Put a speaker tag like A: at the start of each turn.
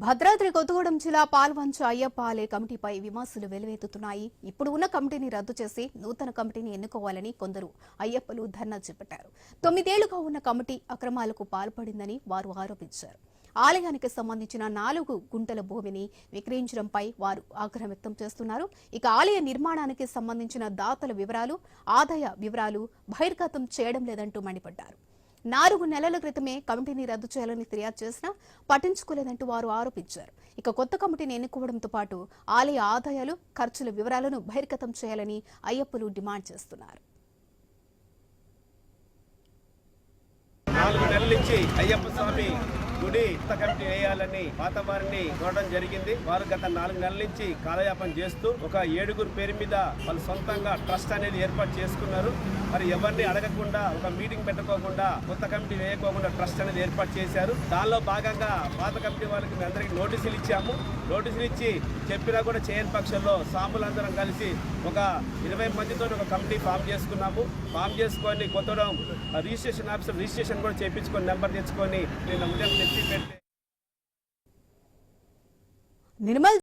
A: భద్రాద్రి కొత్తగూడెం జిల్లా పాల్వంచ అయ్యప్ప ఆలయ కమిటీపై విమర్శలు వెలువెత్తుతున్నాయి. ఇప్పుడు ఉన్న కమిటీని రద్దు చేసి నూతన కమిటీని ఎన్నుకోవాలని కొందరు అయ్యప్పలు ధర్నా చేపట్టారు. తొమ్మిదేళ్ళుగా ఉన్న కమిటీ అక్రమాలకు పాల్పడిందని వారు ఆరోపించారు. ఆలయానికి సంబంధించిన నాలుగు గుంటల భూమిని విక్రయించడంపై వారు ఆగ్రహం వ్యక్తం చేస్తున్నారు. ఇక ఆలయ నిర్మాణానికి సంబంధించిన దాతల వివరాలు ఆదాయ వివరాలు బహిర్గతం చేయడం లేదంటూ మండిపడ్డారు. నాలుగు నెలల క్రితమే కమిటీని రద్దు చేయాలని ఫిర్యాదు చేసినా పట్టించుకోలేదంటూ వారు ఆరోపించారు. ఇక కొత్త కమిటీని ఎన్నుకోవడంతో పాటు ఆలయ ఆదాయాలు ఖర్చుల వివరాలను బహిర్గతం చేయాలని అయ్యప్పలు డిమాండ్ చేస్తున్నారు.
B: నాలుగు నెలల నుంచి అయ్యప్ప స్వామి గుడి కొత్త కమిటీ వేయాలని పాత వారిని చూడడం జరిగింది. వారు గత నాలుగు నెలల నుంచి కాలయాపన చేస్తూ ఒక ఏడుగురు పేరు మీద వాళ్ళు సొంతంగా ట్రస్ట్ అనేది ఏర్పాటు చేసుకున్నారు. మరి ఎవరిని అడగకుండా ఒక మీటింగ్ పెట్టుకోకుండా కొత్త కమిటీ వేయకోకుండా ట్రస్ట్ అనేది ఏర్పాటు చేశారు. దానిలో భాగంగా పాత కమిటీ వాళ్ళకి అందరికీ నోటీసులు ఇచ్చాము. నోటీసులు ఇచ్చి చెప్పినా కూడా చేయని పక్షంలో సాములందరం కలిసి ఒక ఇరవై మందితో ఒక కమిటీ ఫామ్ చేసుకున్నాము. ఫామ్ చేసుకొని కొత్తడం రిజిస్ట్రేషన్ ఆఫీసర్ రిజిస్ట్రేషన్ కూడా చేయించుకొని నెంబర్ తెచ్చుకొని నేను ఉదయం
A: నిర్మల్